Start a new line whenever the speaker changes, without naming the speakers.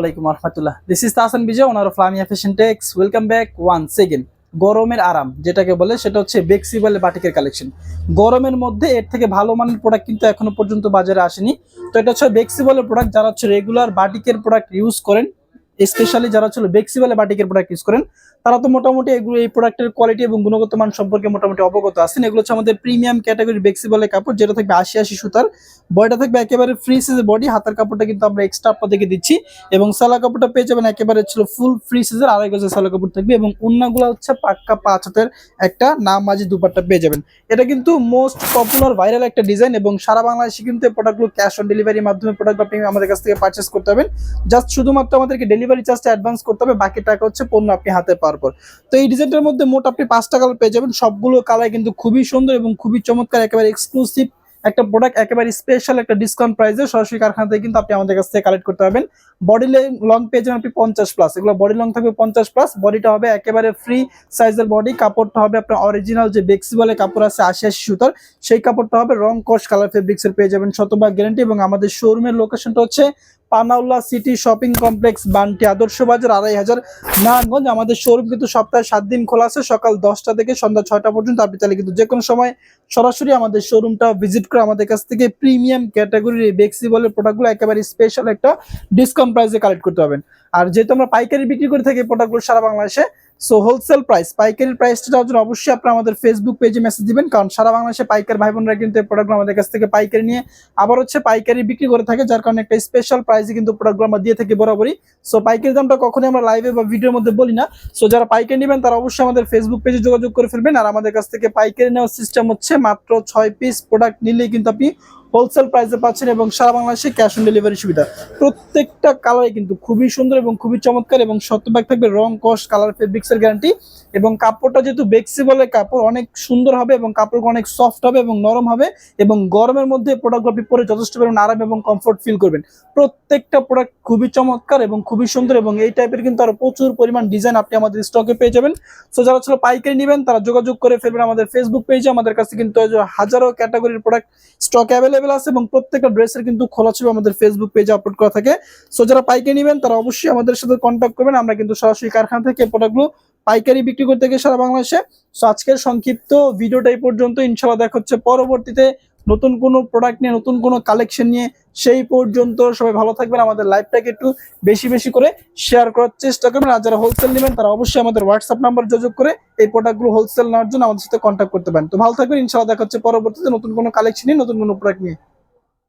আলাইকুম ওনার টেক্স ওয়েলকাম ব্যাক ওয়ান সেকেন্ড গরমের আরাম, যেটাকে বলে সেটা হচ্ছে বেক্সিবল বাটিকের কালেকশন গরমের মধ্যে এর থেকে ভালো মানের প্রোডাক্ট কিন্তু এখনও পর্যন্ত বাজারে আসেনি। তো এটা হচ্ছে বেক্সিবলের প্রোডাক্ট যারা হচ্ছে রেগুলার বাটিকের প্রোডাক্ট ইউজ করেন স্পেশালি যারা হচ্ছে বেক্সিবলে বাটিকের প্রোডাক্ট ইউজ করেন, তারা তো মোটামুটি এগুলো, এই প্রোডাক্টের কোয়ালিটি এবং গুণগত মান সম্পর্কে মোটামুটি অবগত আছেন। এগুলো হচ্ছে আমাদের প্রিমিয়াম ক্যাটাগরি বেক্সিবলের কাপড়, যেটা থাকবে আশি আশি সুতার। বডিটা থাকবে একেবারে ফ্রি সাইজের বডি হাতার কাপড়টা কিন্তু আমরা এক্সট্রা আপনাদেরকে দিচ্ছি। এবং সালা কাপড়টা পেয়ে যাবেন একেবারে ছিল ফুল ফ্রি সাইজের আড়াই গজের সালা কাপড় থাকবে এবং উন্নাগুলো হচ্ছে পাক্কা পাঁচ হাতের একটা নাম মাঝি দুপাট্টা পেয়ে যাবেন। এটা কিন্তু মোস্ট পপুলার ভাইরাল একটা ডিজাইন এবং সারা বাংলাদেশে কিন্তু প্রোডাক্টগুলো ক্যাশ অন ডেলিভারির মাধ্যমে প্রোডাক্ট আপনি আমাদের কাছ থেকে পারচেস করতে হবেন জাস্ট শুধুমাত্র আমাদেরকে ডেলিভারি চার্জটা অ্যাডভান্স করতে হবে, বাকি টাকা হচ্ছে পণ্য আপনি হাতে পাওয়ার পর। তো এই ডিজাইনটার মধ্যে মোট আপনি পাঁচটা কালার পেয়ে যাবেন। সবগুলো কালার কিন্তু খুবই সুন্দর এবং খুবই চমৎকার, একেবারে এক্সক্লুসিভ একটা প্রোডাক্ট একেবারে স্পেশাল একটা ডিসকাউন্ট প্রাইসে সরাসরি কারখানা থেকে কিন্তু আপনি আমাদের কাছ থেকে কালেক্ট করতে পারবেন। বডি লং পেয়ে যাবেন আপনি পঞ্চাশ প্লাস এগুলো বডি লং থাকবে পঞ্চাশ প্লাস বডিটা হবে একেবারে ফ্রি সাইজের বডি কাপড়টা হবে আপনার অরিজিনাল যে বেক্সিবলে কাপড় আছে আশি আশি সুতার, সেই কাপড়টা হবে রং কস কালার ফেব্রিক্সের পেয়ে যাবেন শতভাগ গ্যারান্টি এবং আমাদের শোরুমের লোকেশনটা হচ্ছে Panaullah city shopping complex, Bunti Adarsha Bazar, আড়াই হাজার নারায়ণগঞ্জ। আমাদের শোরুম কিন্তু সপ্তাহে সাত দিন খোলা আছে, সকাল দশটা থেকে সন্ধ্যা ছয়টা পর্যন্ত। আপনি চাইলে কিন্তু যে কোনো সময় সরাসরি আমাদের শোরুমটা ভিজিট করে আমাদের কাছ থেকে প্রিমিয়াম ক্যাটাগরির বেক্সিবলের প্রোডাক্টগুলো একেবারে স্পেশাল একটা ডিসকাউন্ট প্রাইসে কালেক্ট করতে পারবেন। আর যেহেতু আমরা পাইকারি বিক্রি করে থাকি প্রোডাক্টগুলো সারা বাংলাদেশে সো হোলসেল প্রাইস পাইকারি প্রাইসটা জন্য অবশ্যই আপনারা আমাদের ফেসবুক পেজে মেসেজ দিবেন। কারণ সারা বাংলাদেশে পাইকার ভাই বোনরা কিন্তু এই প্রোডাক্টগুলো আমাদের কাছ থেকে পাইকারি নিয়ে আবার হচ্ছে পাইকারি বিক্রি করে থাকে, যার কারণে একটা স্পেশাল প্রাইসে কিন্তু প্রোডাক্টগুলো আমরা দিয়ে থাকি বরাবরই। সো পাইকারি দামটা কখনোই আমরা লাইভে বা ভিডিওর মধ্যে বলি না। সো যারা পাইকারি নেবেন, তারা অবশ্যই আমাদের ফেসবুক পেজে যোগাযোগ করে ফেলবেন। আর আমাদের কাছ থেকে পাইকারি নেওয়ার সিস্টেম হচ্ছে মাত্র ছয় পিস প্রোডাক্ট নিলেই কিন্তু আপনি হোলসেল প্রাইসে পাচ্ছেন এবং সারা বাংলাদেশে ক্যাশ অন ডেলিভারি সুবিধা। প্রত্যেকটা কালারে কিন্তু খুবই সুন্দর এবং খুবই চমৎকার এবং শতভাগ থাকবে রং, কস কালার ফেব্রিক্সের গ্যারান্টি এবং কাপড়টা যেহেতু বেক্সিবলের কাপড়, অনেক সুন্দর হবে এবং কাপড় অনেক সফট হবে এবং নরম হবে এবং গরমের মধ্যে প্রোডাক্টগুলো পরে যথেষ্ট পরিমাণ আরাম এবং কমফোর্ট ফিল করবেন। প্রত্যেকটা প্রোডাক্ট খুবই চমৎকার এবং খুবই সুন্দর এবং এই টাইপের কিন্তু আরও প্রচুর পরিমাণ ডিজাইন আপনি আমাদের স্টকে পেয়ে যাবেন। সো যারা ছিল পাইকারি নেবেন, তারা যোগাযোগ করে ফেলবেন আমাদের ফেসবুক পেজে আমাদের কাছে কিন্তু হাজারো ক্যাটাগরির প্রোডাক্ট স্টক অ্যাভেলেবেল আছে এবং প্রত্যেকটা ড্রেসের কিন্তু খোলা ছবি আমাদের ফেসবুক পেজে আপলোড করা থাকে। সো যারা পাইকারি নেবেন, তারা অবশ্যই আমাদের সাথে কন্ট্যাক্ট করবেন। আমরা কিন্তু সরাসরি কারখানা থেকে প্রোডাক্টগুলো পাইকারি বিক্রি করতে গিয়ে সারা বাংলাদেশে। সো আজকের সংক্ষিপ্ত ভিডিওটাই পর্যন্ত। ইনশাল্লাহ দেখা হচ্ছে পরবর্তীতে। নতুন কোনো প্রোডাক্ট নিয়ে, নতুন কোনো কালেকশন নিয়ে, সেই পর্যন্ত সবাই ভালো থাকবেন। আমাদের লাইভটাকে একটু বেশি বেশি করে শেয়ার করার চেষ্টা করবেন। আর যারা হোলসেল নেবেন, তারা অবশ্যই আমাদের হোয়াটসঅ্যাপ নাম্বার যোগাযোগ করে এই প্রোডাক্টগুলো হোলসেল নেওয়ার জন্য আমাদের সাথে কন্ট্যাক্ট করতে পারেন। তো ভালো থাকবেন। ইনশাল্লাহ দেখা হচ্ছে পরবর্তীতে নতুন কোনো কালেকশন নিয়ে, নতুন কোনো প্রোডাক্ট নিয়ে।